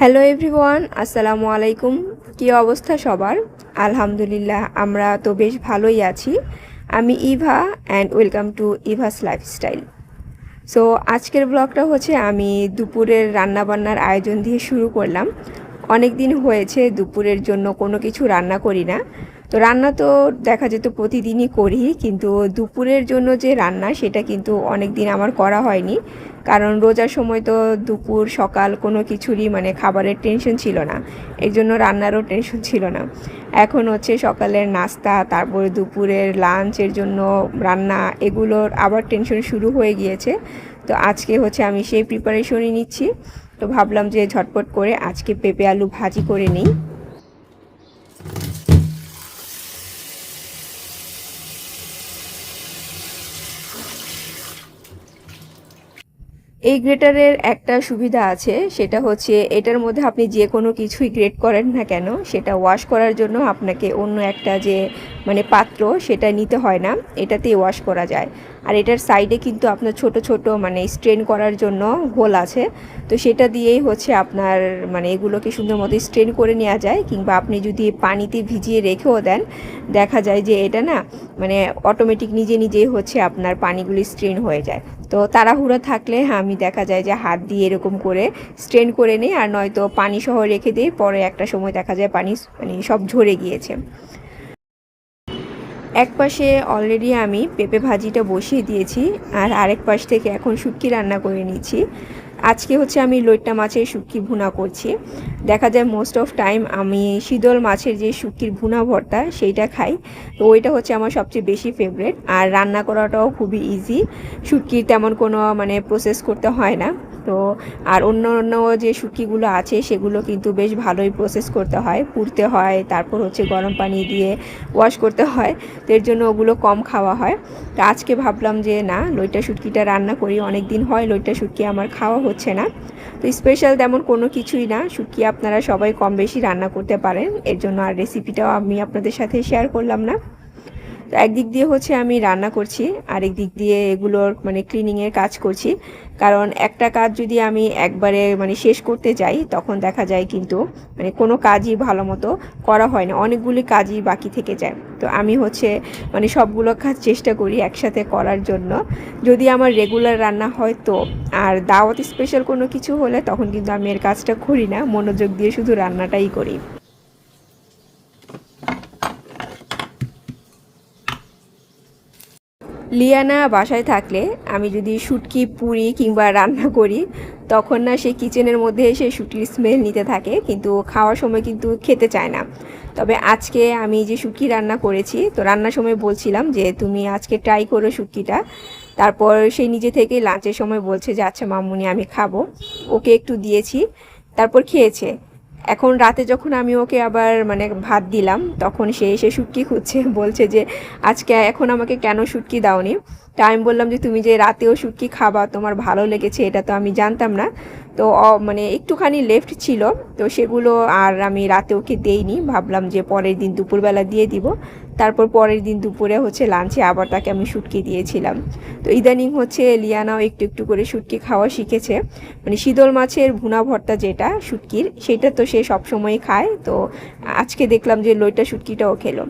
Hello everyone আসসালামু আলাইকুম। কী অবস্থা সবার? আলহামদুলিল্লাহ, আমরা তো বেশ ভালোই আছি। আমি Eva and welcome to Eva's lifestyle so আজকের ব্লগটা হচ্ছে আমি দুপুরের রান্নাবান্নার আয়োজন দিয়ে শুরু করলাম। অনেক দিন হয়েছে দুপুরের জন্য কোনো কিছু রান্না করি না। তো রান্না তো দেখা যেত প্রতিদিনই করি, কিন্তু দুপুরের জন্য যে রান্না সেটা কিন্তু অনেক দিন আমার করা হয়নি। কারণ রোজার সময় তো দুপুর, সকাল কোনো কিছুরই মানে খাবারের টেনশন ছিল না। এর জন্য রান্নারও টেনশন ছিল না। এখন হচ্ছে সকালের নাস্তা, তারপরে দুপুরের লাঞ্চের জন্য রান্না, এগুলোর আবার টেনশন শুরু হয়ে গিয়েছে। তো আজকে হচ্ছে আমি সেই প্রিপারেশনই নিচ্ছি। তো ভাবলাম যে ঝটপট করে আজকে পেঁপে আলু ভাজি করে নিই। এই গ্রেটারের একটা সুবিধা আছে, সেটা হচ্ছে এটার মধ্যে আপনি যে কোনো কিছুই গ্রেট করেন না কেন, সেটা ওয়াশ করার জন্য আপনাকে অন্য একটা যে মানে পাত্র, সেটা নিতে হয় না, এটাতেই ওয়াশ করা যায়। আর এটার সাইডে কিন্তু আপনার ছোট ছোট মানে স্ট্রেন করার জন্য হোল আছে। তো সেটা দিয়েই হচ্ছে আপনার মানে এগুলোকে সুন্দর মতো স্ট্রেন করে নেওয়া যায়, কিংবা আপনি যদি পানিতে ভিজিয়ে রেখেও দেন, দেখা যায় যে এটা না মানে অটোমেটিক নিজে নিজেই হচ্ছে আপনার পানিগুলি স্ট্রেন হয়ে যায়। তো তাড়াহুড়ো থাকলে আমি দেখা যায় যে হাত দিয়ে এরকম করে স্ট্রেন করে নিই আর নয়তো পানি সহ রেখে দিই পরে একটা সময় দেখা যায় পানি মানে সব ঝরে গিয়েছে। এক পাশে অলরেডি আমি পেঁপে ভাজিটা বসিয়ে দিয়েছি আর আরেক পাশ থেকে এখন শুটকি রান্না করে নিচ্ছি। আজকে হচ্ছে আমি লইট্টা মাছের শুক্কি ভুনা করছি। দেখা যায় মোস্ট অফ টাইম আমি শীতল মাছের যে শুক্কির ভুনা ভর্তা সেইটা খাই। তো ওইটা হচ্ছে আমার সবচেয়ে বেশি ফেভারেট আর রান্না করাটাও খুবই ইজি শুক্কির তেমন কোনো মানে প্রসেস করতে হয় না। তো আর অন্য অন্য যে শুটকিগুলো আছে সেগুলো কিন্তু বেশ ভালোই প্রসেস করতে হয়, পুড়তে হয়, তারপর হচ্ছে গরম পানি দিয়ে ওয়াশ করতে হয়, তো এর জন্য ওগুলো কম খাওয়া হয়। তো আজকে ভাবলাম যে না লইটা শুটকিটা রান্না করি অনেক দিন হয় লইটা শুটকি আমার খাওয়া হচ্ছে না। তো স্পেশাল তেমন কোনো কিছুই না, শুটকি আপনারা সবাই কম বেশি রান্না করতে পারেন, এর জন্য আর রেসিপিটাও আমি আপনাদের সাথে শেয়ার করলাম না। তো একদিক দিয়ে হচ্ছে আমি রান্না করছি, আরেক দিক দিয়ে এগুলোর মানে ক্লিনিংয়ের কাজ করছি। কারণ একটা কাজ যদি আমি একবারে মানে শেষ করতে যাই, তখন দেখা যায় কিন্তু মানে কোনো কাজই ভালো মতো করা হয় না, অনেকগুলি কাজই বাকি থেকে যায়। তো আমি হচ্ছে মানে সবগুলো কাজ চেষ্টা করি একসাথে করার জন্য। যদি আমার রেগুলার রান্না হয় তো, আর দাওয়াত স্পেশাল কোনো কিছু হলে তখন কিন্তু আমি এর কাজটা করি না, মনোযোগ দিয়ে শুধু রান্নাটাই করি। লিয়ানা বাসায় থাকলে আমি যদি শুটকি, পুরি কিংবা রান্না করি, তখন না সে কিচেনের মধ্যে এসে শুটকির স্মেল নিতে থাকে, কিন্তু খাওয়ার সময় কিন্তু খেতে চায় না। তবে আজকে আমি যে শুটকি রান্না করেছি, তো রান্নার সময় বলছিলাম যে তুমি আজকে ট্রাই করো শুটকিটা। তারপর সেই নিজে থেকেই লাঞ্চের সময় বলছে যে আচ্ছা মামুনি, আমি খাব। ওকে একটু দিয়েছি, তারপর খেয়েছে। এখন রাতে যখন আমি ওকে আবার মানে ভাত দিলাম, তখন সে এসে শুটকি খুঁজছে, বলছে যে, আজকে এখন আমাকে কেন শুটকি দাওনি? তা আমি বললাম যে, তুমি যে রাতেও শুটকি খাবা, তোমার ভালো লেগেছে, এটা তো আমি জানতাম না। তো মানে একটুখানি লেফট ছিল, তো সেগুলো আর আমি রাতে ওকে দেইনি, ভাবলাম যে পরের দিন দুপুরবেলা দিয়ে দিব। তারপর পরের দিন দুপুরে হচ্ছে লাঞ্চে আবার তাকে আমি শুটকি দিয়েছিলাম। তো ইদানিং হচ্ছে লিয়ানাও একটু একটু করে শুটকি খাওয়া শিখেছে। মানে শীতল মাছের ভুনা ভর্তা যেটা, শুটকির, সেটা তো সে সবসময় খায়। তো আজকে দেখলাম যে লইটা শুটকিটাও খেলো।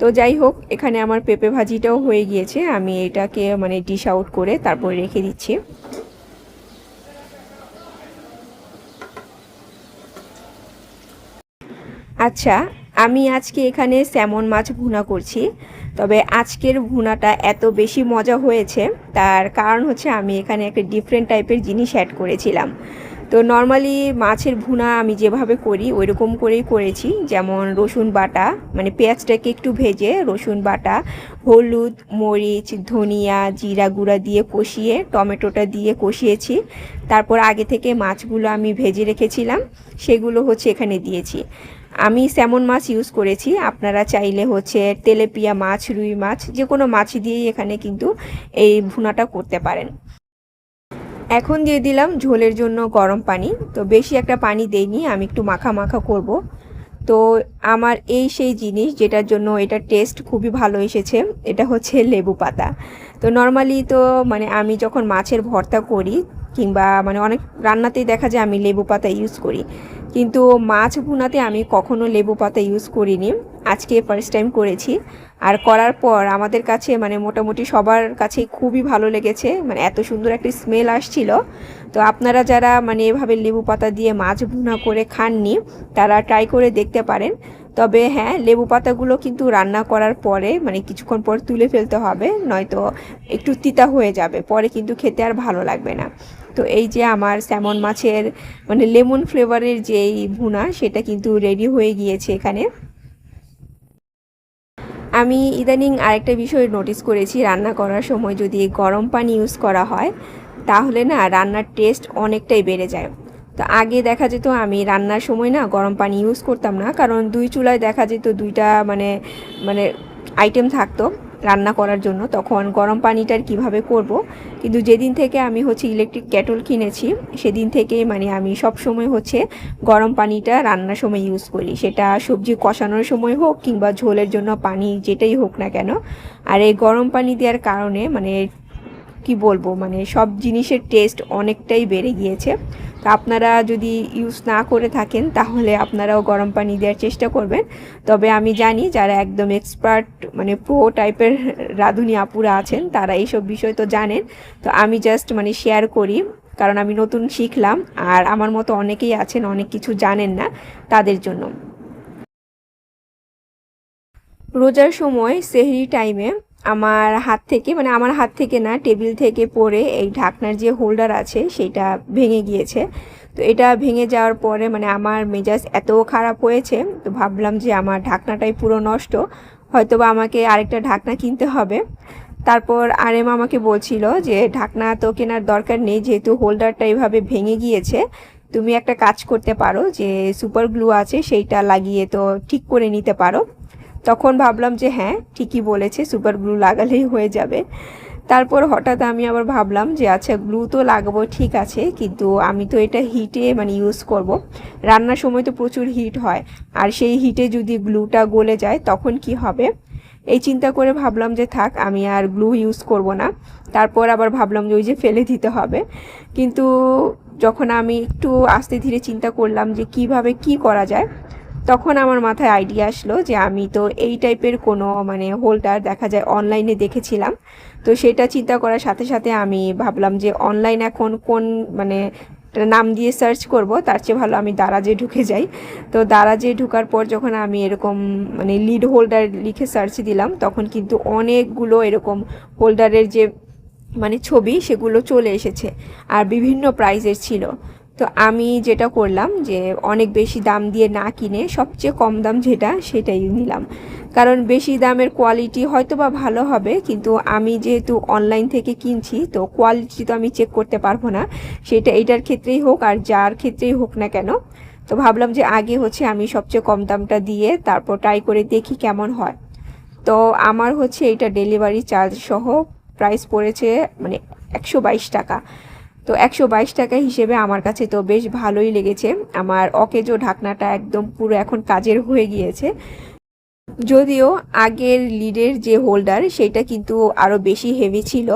তো যাই হোক, এখানে আমার পেঁপে ভাজিটাও হয়ে গিয়েছে। আমি এটাকে মানে ডিশ আউট করে তারপর রেখে দিচ্ছি। আচ্ছা আমি আজকে এখানে স্যামন মাছ ভুনা করছি, তবে আজকের ভুনাটা এত বেশি মজা হয়েছে, তার কারণ হচ্ছে আমি এখানে একটা ডিফারেন্ট টাইপের জিনিস অ্যাড করেছিলাম। তো নর্মালি মাছের ভুনা আমি যেভাবে করি ওই রকম করেই করেছি, যেমন রসুন বাটা মানে পেঁয়াজটাকে একটু ভেজে রসুন বাটা, হলুদ, মরিচ, ধনিয়া, জিরা গুঁড়া দিয়ে কষিয়ে, টমেটোটা দিয়ে কষিয়েছি, তারপর আগে থেকে মাছগুলো আমি ভেজে রেখেছিলাম, সেগুলো হচ্ছে এখানে দিয়েছি। আমি স্যামন মাছ ইউজ করেছি। আপনারা চাইলে হচ্ছে তেলেপিয়া মাছ, রুই মাছ যে কোনো মাছ দিয়েই এখানে কিন্তু এই ভুনাটা করতে পারেন। এখন দিয়ে দিলাম ঝোলের জন্য গরম পানি। তো বেশি একটা পানি দেইনি, আমি একটু মাখা মাখা করব। তো আমার এই সেই জিনিস যেটার জন্য এটার টেস্ট খুবই ভালো এসেছে, এটা হচ্ছে লেবু পাতা। তো নর্মালি তো মানে আমি যখন মাছের ভর্তা করি, কিংবা মানে অনেক রান্নাতেই দেখা যায় আমি লেবু পাতা ইউজ করি। কিন্তু মাছ ভুনাতে আমি কখনো লেবু পাতা ইউজ করিনি। আজকে ফার্স্ট টাইম করেছি। আর করার পর আমাদের কাছে মানে মোটামুটি সবার কাছে খুবই ভালো লেগেছে। মানে এত সুন্দর একটি স্মেল আসছিল। তো আপনারা যারা মানে এভাবে লেবু পাতা দিয়ে মাছ ভুনা করে খাননি, তারা ট্রাই করে দেখতে পারেন। তবে হ্যাঁ লেবু পাতাগুলো কিন্তু রান্না করার পরে মানে কিছুক্ষণ পর তুলে ফেলতে হবে, নয়তো একটু তিতা হয়ে যাবে, পরে কিন্তু খেতে আর ভালো লাগবে না। তো এই যে আমার স্যামন মাছের মানে লেমন ফ্লেভারের যেই ভুনা, সেটা কিন্তু রেডি হয়ে গিয়েছে এখানে। আমি ইদানিং আরেকটা বিষয় নোটিস করেছি, রান্না করার সময় যদি গরম পানি ইউজ করা হয়, তাহলে না রান্নার টেস্ট অনেকটাই বেড়ে যায়। তো আগে দেখা যেত আমি রান্নার সময় না গরম পানি ইউজ করতাম না, কারণ দুই চুলায় দেখা যেত দুইটা মানে মানে আইটেম থাকতো রান্না করার জন্য, তখন গরম পানিটার কীভাবে করব? কিন্তু যেদিন থেকে আমি হচ্ছে ইলেকট্রিক ক্যাটল কিনেছি, সেদিন থেকে মানে আমি সব সময় হচ্ছে গরম পানিটা রান্নার সময় ইউজ করি। সেটা সবজি কষানোর সময় হোক কিংবা ঝোলের জন্য পানি যেটাই হোক না কেন, আর এই গরম পানি দেওয়ার কারণে মানে কি বলব মানে সব জিনিসের টেস্ট অনেকটাই বেড়ে গিয়েছে। তো আপনারা যদি ইউজ না করে থাকেন, তাহলে আপনারাও গরম পানি দেওয়ার চেষ্টা করবেন। তবে আমি জানি যারা একদম এক্সপার্ট মানে প্রো টাইপের রাঁধুনি আপুরা আছেন, তারা এইসব বিষয় তো জানেন। তো আমি জাস্ট মানে শেয়ার করি, কারণ আমি নতুন শিখলাম, আর আমার মতো অনেকেই আছেন, অনেক কিছু জানেন না তাদের জন্য। রোজার সময় সেহরি টাইমে আমার হাত থেকে মানে আমার হাত থেকে না, টেবিল থেকে পড়ে এই ঢাকনার যে হোল্ডার আছে সেটা ভেঙে গিয়েছে। তো এটা ভেঙে যাওয়ার পরে মানে আমার মেজাজ এত খারাপ হয়েছে, তো ভাবলাম যে আমার ঢাকনাটাই পুরো নষ্ট হয়তো বা আমাকে আরেকটা ঢাকনা কিনতে হবে। তারপর আরেম আমাকে বলছিল যে, ঢাকনা তো কেনার দরকার নেই, যেহেতু হোল্ডারটা এইভাবে ভেঙে গিয়েছে, তুমি একটা কাজ করতে পারো যে, সুপার গ্লু আছে সেইটা লাগিয়ে তো ঠিক করে নিতে পারো। তখন ভাবলাম যে হ্যাঁ ঠিকই বলেছে সুপার গ্লু লাগালেই হয়ে যাবে। তারপর হঠাৎ আমি আবার ভাবলাম যে আচ্ছা গ্লু তো লাগাবো, ঠিক আছে, কিন্তু আমি তো এটা হিটে মানে ইউজ করব। রান্নার সময় তো প্রচুর হিট হয়, আর সেই হিটে যদি গ্লুটা গলে যায়, তখন কি হবে? এই চিন্তা করে ভাবলাম যে থাক, আমি আর গ্লু ইউজ করব না। তারপর আবার ভাবলাম যে ওই যে ফেলে দিতে হবে। কিন্তু যখন আমি একটু আস্তে ধীরে চিন্তা করলাম যে কীভাবে কি করা যায় তখন আমার মাথায় আইডিয়া আসলো যে আমি তো এই টাইপের কোনো মানে হোল্ডার দেখা যায় অনলাইনে দেখেছিলাম। তো সেটা চিন্তা করার সাথে সাথে আমি ভাবলাম যে অনলাইন এখন কোন মানে নাম দিয়ে সার্চ করব, তার চেয়ে ভালো আমি দারাজে ঢুকে যাই। তো দারাজে ঢুকার পর যখন আমি এরকম মানে লিড হোল্ডার লিখে সার্চ দিলাম, তখন কিন্তু অনেকগুলো এরকম হোল্ডারের যে মানে ছবি সেগুলো চলে এসেছে। আর বিভিন্ন প্রাইজের ছিল। তো আমি যেটা করলাম যে অনেক বেশি দাম দিয়ে না কিনে সবচেয়ে কম দাম যেটা সেটাই নিলাম। কারণ বেশি দামের কোয়ালিটি হয়তো বা ভালো হবে, কিন্তু আমি যেহেতু অনলাইন থেকে কিনছি, তো কোয়ালিটি তো আমি চেক করতে পারব না। সেটা এটার ক্ষেত্রেই হোক আর যার ক্ষেত্রেই হোক না কেন, তো ভাবলাম যে আগে হচ্ছে আমি সবচেয়ে কম দামটা দিয়ে তারপর ট্রাই করে দেখি কেমন হয়। তো আমার হচ্ছে এটা ডেলিভারি চার্জ সহ প্রাইস পড়েছে মানে একশো বাইশ টাকা। তো একশো বাইশ টাকা হিসেবে আমার কাছে তো বেশ ভালোই লেগেছে। আমার অকেজো ঢাকনাটা একদম পুরো এখন কাজের হয়ে গিয়েছে। যদিও আগের লিডের যে হোল্ডার, সেটা কিন্তু আরও বেশি হেভি ছিল।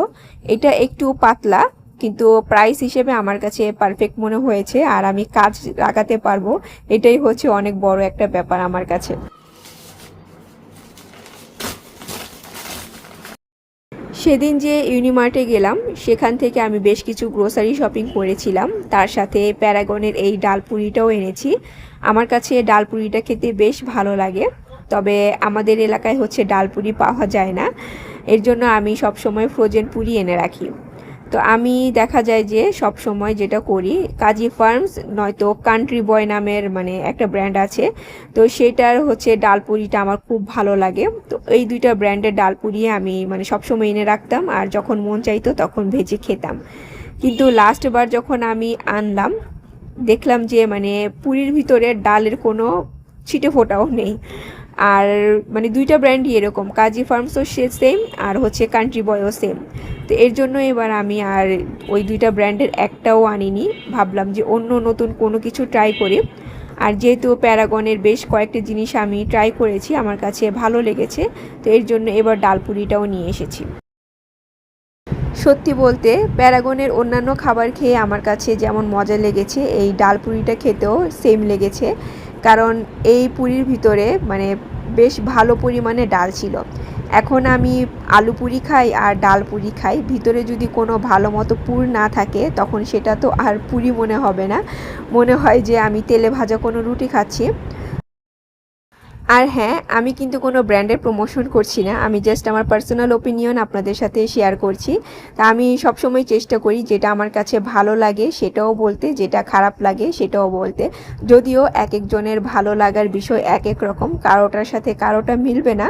এটা একটু পাতলা, কিন্তু প্রাইস হিসেবে আমার কাছে পারফেক্ট মনে হয়েছে। আর আমি কাজ লাগাতে পারব, এটাই হচ্ছে অনেক বড় একটা ব্যাপার আমার কাছে। সেদিন যে ইউনিমার্টে গেলাম, সেখান থেকে আমি বেশ কিছু গ্রোসারি শপিং করেছিলাম। তার সাথে প্যারাগনের এই ডালপুরিটাও এনেছি। আমার কাছে ডালপুরিটা খেতে বেশ ভালো লাগে। তবে আমাদের এলাকায় হচ্ছে ডালপুরি পাওয়া যায় না। এর জন্য আমি সবসময় ফ্রোজেন পুরি এনে রাখি। তো আমি দেখা যায় যে সব সময় যেটা করি, কাজী ফার্মস নয়তো কান্ট্রি বয় নামের মানে একটা ব্র্যান্ড আছে। তো সেটার হচ্ছে ডালপুরিটা আমার খুব ভালো লাগে। তো এই দুইটা ব্র্যান্ডের ডালপুরি আমি মানে সবসময় এনে রাখতাম আর যখন মন চাইতো তখন ভেজে খেতাম। কিন্তু লাস্টবার যখন আমি আনলাম, দেখলাম যে মানে পুরীর ভিতরে ডালের কোনো ছিটে ফোটাও নেই। আর মানে দুইটা ব্র্যান্ডই এরকম কাজী ফার্মসও সে সেম আর হচ্ছে কান্ট্রি বয়ও সেম তো এর জন্য এবার আমি আর ওই দুইটা ব্র্যান্ডের একটাও আনিনি। ভাবলাম যে অন্য নতুন কোনো কিছু ট্রাই করি। আর যেহেতু প্যারাগনের বেশ কয়েকটা জিনিস আমি ট্রাই করেছি, আমার কাছে ভালো লেগেছে, তো এর জন্য এবার ডালপুরিটাও নিয়ে এসেছি। সত্যি বলতে প্যারাগনের অন্যান্য খাবার খেয়ে আমার কাছে যেমন মজা লেগেছে, এই ডালপুরিটা খেতেও সেম লেগেছে। কারণ এই পুরির ভিতরে মানে বেশ ভালো পরিমাণে ডাল ছিল। এখন আমি আলু পুরি খাই আর ডাল পুরি খাই। ভিতরে যদি কোনো ভালো মতো পুর না থাকে, তখন সেটা তো আর পুরি মনে হবে না। মনে হয় যে আমি তেলে ভাজা কোনো রুটি খাচ্ছি। আর হ্যাঁ আমি কিন্তু কোনো ব্র্যান্ডের প্রমোশন করছি না। আমি জাস্ট আমার পার্সোনাল ওপিনিয়ন আপনাদের সাথে শেয়ার করছি। তা আমি সবসময় চেষ্টা করি যেটা আমার কাছে ভালো লাগে সেটাও বলতে, যেটা খারাপ লাগে সেটাও বলতে। যদিও এক একজনের ভালো লাগার বিষয় এক এক রকম, কারোটার সাথে কারোটা মিলবে না,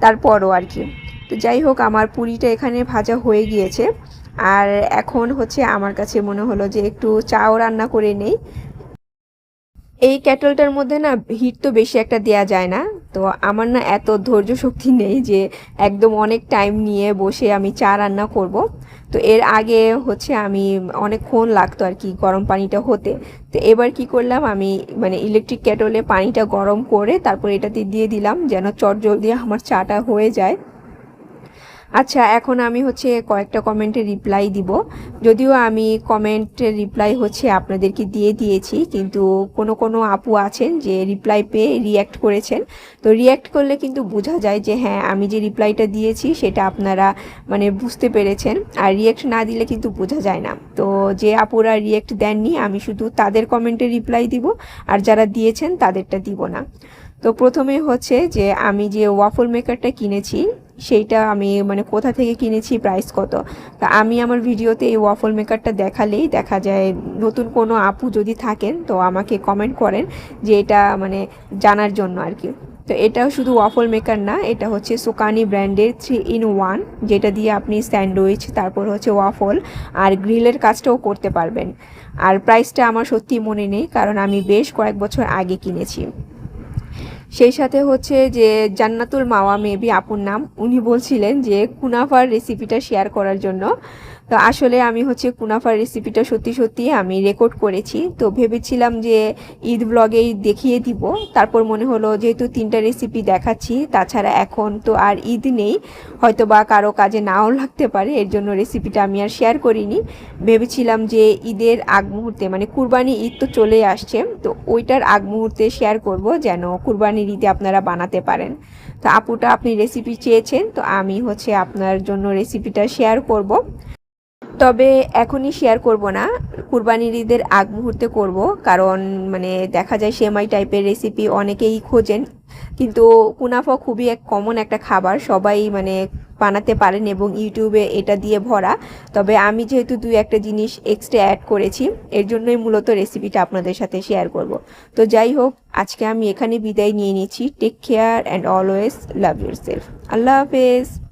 তারপরও আর কি। তো যাই হোক, আমার পুরিটা এখানে ভাজা হয়ে গিয়েছে। আর এখন হচ্ছে আমার কাছে মনে হলো যে একটু চাও রান্না করে নেই। এই ক্যাটলটার মধ্যে না হিট তো বেশি একটা দেয়া যায় না। তো আমার না এত ধৈর্য শক্তি নেই যে একদম অনেক টাইম নিয়ে বসে আমি চা রান্না করব। তো এর আগে হচ্ছে আমি অনেকক্ষণ লাগতো আর কি গরম পানিটা হতে। তো এবার কি করলাম আমি মানে ইলেকট্রিক ক্যাটলে পানিটা গরম করে তারপর এটাতে দিয়ে দিলাম যেন চট জলদি আমার চাটা হয়ে যায়। আচ্ছা এখন আমি হচ্ছে কয়েকটা কমেন্টের রিপ্লাই দিব। যদিও আমি কমেন্টের রিপ্লাই হচ্ছে আপনাদেরকে দিয়ে দিয়েছি, কিন্তু কোনো কোনো আপু আছেন যে রিপ্লাই পেয়ে রিয়্যাক্ট করেছেন। তো রিয়্যাক্ট করলে কিন্তু বোঝা যায় যে হ্যাঁ আমি যে রিপ্লাইটা দিয়েছি সেটা আপনারা মানে বুঝতে পেরেছেন, আর রিয়্যাক্ট না দিলে কিন্তু বোঝা যায় না। তো যে আপুরা রিয়্যাক্ট দেননি, আমি শুধু তাদের কমেন্টের রিপ্লাই দিব, আর যারা দিয়েছেন তাদেরটা দিব না। তো প্রথমে হচ্ছে যে আমি যে ওয়াফল মেকারটা কিনেছি সেইটা আমি মানে কোথা থেকে কিনেছি প্রাইস কত? তা আমি আমার ভিডিওতে এই ওয়াফল মেকারটা দেখালেই দেখা যায় নতুন কোনো আপু যদি থাকেন, তো আমাকে কমেন্ট করেন যে এটা মানে জানার জন্য আর কি। তো এটাও শুধু ওয়াফল মেকার না, এটা হচ্ছে সুকানি ব্র্যান্ডের থ্রি ইন ওয়ান যেটা দিয়ে আপনি স্যান্ডউইচ তারপর হচ্ছে ওয়াফল আর গ্রিলের কাজটাও করতে পারবেন। আর প্রাইসটা আমার সত্যি মনে নেই, কারণ আমি বেশ কয়েক বছর আগে কিনেছি। সেই সাথে হচ্ছে যে জান্নাতুল মাওয়া, মেবি আপুর নাম, উনি বলছিলেন যে কুনাফার রেসিপিটা শেয়ার করার জন্য। তো আসলে আমি হচ্ছে কুনাফার রেসিপিটা সত্যি সত্যি আমি রেকর্ড করেছি। তো ভেবেছিলাম যে ঈদ ব্লগেই দেখিয়ে দিব। তারপর মনে হলো যেহেতু তিনটা রেসিপি দেখাচ্ছি, তাছাড়া এখন তো আর ঈদ নেই হয়তো বা কারও কাজে নাও লাগতে পারে, এর জন্য রেসিপিটা আমি আর শেয়ার করিনি। ভেবেছিলাম যে ঈদের আগ মুহূর্তে মানে কুরবানি ঈদ তো চলে আসছে, তো ওইটার আগ মুহূর্তে শেয়ার করব যেন কুরবানির ঈদে আপনারা বানাতে পারেন। তো আপুটা আপনি রেসিপি চেয়েছেন, তো আমি হচ্ছে আপনার জন্য রেসিপিটা শেয়ার করব। তবে এখনই শেয়ার করব না। কুরবানির ঈদের আগ মুহূর্তে করব, কারণ মানে দেখা যায় সেমাই টাইপের রেসিপি অনেকেই খোঁজেন। কিন্তু কুনাফা খুবই এক কমন একটা খাবার, সবাই মানে বানাতে পারেন এবং ইউটিউবে এটা দিয়ে ভরা। তবে আমি যেহেতু দুই একটা জিনিস এক্সট্রা অ্যাড করেছি, এর জন্যই মূলত রেসিপিটা আপনাদের সাথে শেয়ার করব। তো যাই হোক, আজকে আমি এখানে বিদায় নিয়ে নিচ্ছি। Take care and always love yourself আল্লাহ হাফেজ।